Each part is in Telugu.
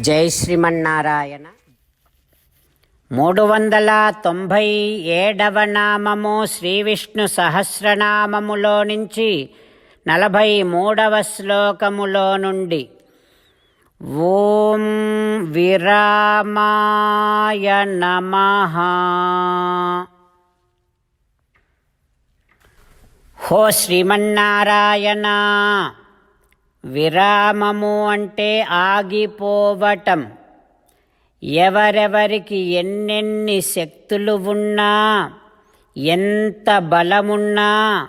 జై శ్రీమన్నారాయణ. మూడు వందల తొంభై ఏడవ నామము శ్రీ విష్ణు సహస్రనామములో నుంచి నలభై మూడవ శ్లోకములో నుండి ఓం విరామాయ నమ. హో శ్రీమన్నారాయణ. విరామము అంటే ఆగిపోవటం. ఎవరెవరికి ఎన్నెన్ని శక్తులు ఉన్నా ఎంత బలమున్నా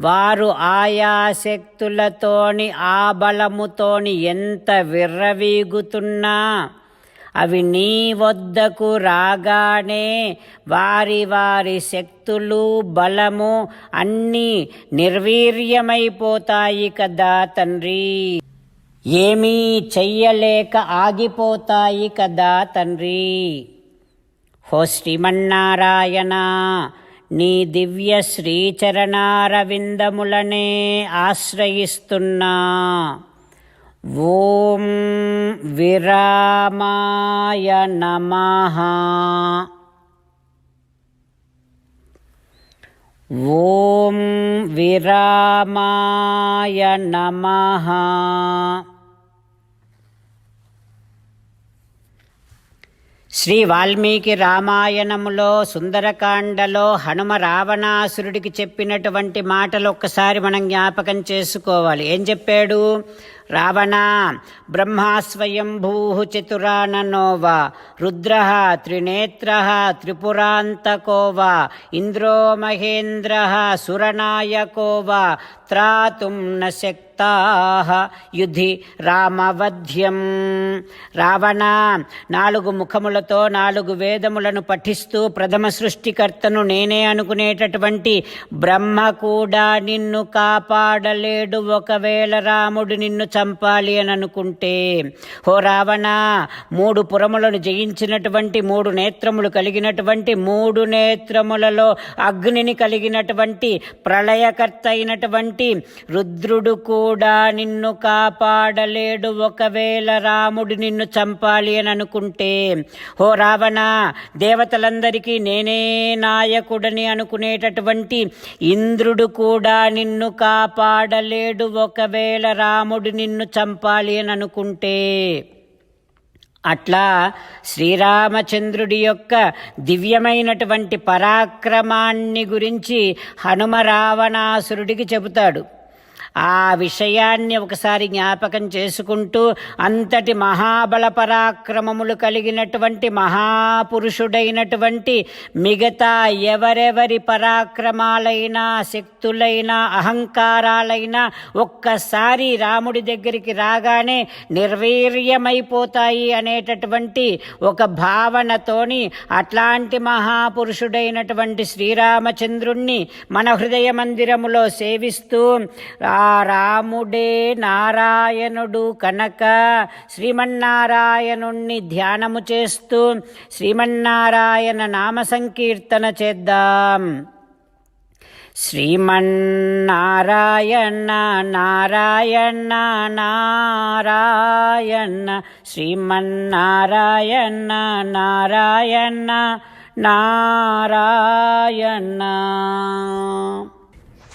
వారు ఆయా శక్తులతోని ఆ బలముతోని ఎంత విర్రవీగుతున్నా అవి నీ వద్దకు రాగానే వారి వారి శక్తులు బలము అన్నీ నిర్వీర్యమైపోతాయి కదా తండ్రి. ఏమీ చెయ్యలేక ఆగిపోతాయి కదా తండ్రి. హో శ్రీమన్నారాయణ నీ దివ్య శ్రీచరణారవిందములనే ఆశ్రయిస్తున్నా. ఓం విరామాయ నమః. ఓం విరామాయ నమః. శ్రీ వాల్మీకి రామాయణములో సుందరకాండలో హనుమ రావణాసురుడికి చెప్పినటువంటి మాటలు ఒక్కసారి మనం జ్ఞాపకం చేసుకోవాలి. ఏం చెప్పాడు? రావణ బ్రహ్మాస్వయంభూ చతురాననో వా రుద్ర త్రినేత్ర త్రిపురాంతకో వా ఇంద్రో మహేంద్ర సురనాయకో వా త్రాతుం న శక్తా యుధి రామవధ్యం. రావణ నాలుగు ముఖములతో నాలుగు వేదములను పఠిస్తూ ప్రథమ సృష్టికర్తను నేనే అనుకునేటటువంటి బ్రహ్మ కూడా నిన్ను కాపాడలేడు. ఒకవేళ రాముడు నిన్ను చ చంపాలి అని అనుకుంటే ఓ రావణ మూడు పురములను జయించినటువంటి మూడు నేత్రములు కలిగినటువంటి మూడు నేత్రములలో అగ్నిని కలిగినటువంటి ప్రళయకర్త అయినటువంటి రుద్రుడు కూడా నిన్ను కాపాడలేడు. ఒకవేళ రాముడు నిన్ను చంపాలి అని అనుకుంటే హో రావణ దేవతలందరికీ నేనే నాయకుడని అనుకునేటటువంటి ఇంద్రుడు కూడా నిన్ను కాపాడలేడు. ఒకవేళ రాముడు నిన్ను చంపాలి అని అనుకుంటే. అట్లా శ్రీరామచంద్రుడి యొక్క దివ్యమైనటువంటి పరాక్రమాన్ని గురించి హనుమ రావణాసురుడికి చెబుతాడు. ఆ విషయాన్ని ఒకసారి జ్ఞాపకం చేసుకుంటూ అంతటి మహాబల పరాక్రమములు కలిగినటువంటి మహాపురుషుడైనటువంటి మిగతా ఎవరెవరి పరాక్రమాలైనా శక్తులైనా అహంకారాలైనా ఒక్కసారి రాముడి దగ్గరికి రాగానే నిర్వీర్యమైపోతాయి అనేటటువంటి ఒక భావనతోని అట్లాంటి మహాపురుషుడైనటువంటి శ్రీరామచంద్రుణ్ణి మన హృదయ మందిరములో సేవిస్తూ ఆ రాముడే నారాయణుడు కనుక. శ్రీమన్నారాయణుణ్ణి ధ్యానము చేస్తూ శ్రీమన్నారాయణ నామ సంకీర్తన చేద్దాం. శ్రీమన్నారాయణ నారాయణ నారాయణ శ్రీమన్నారాయణ నారాయణ నారాయణ.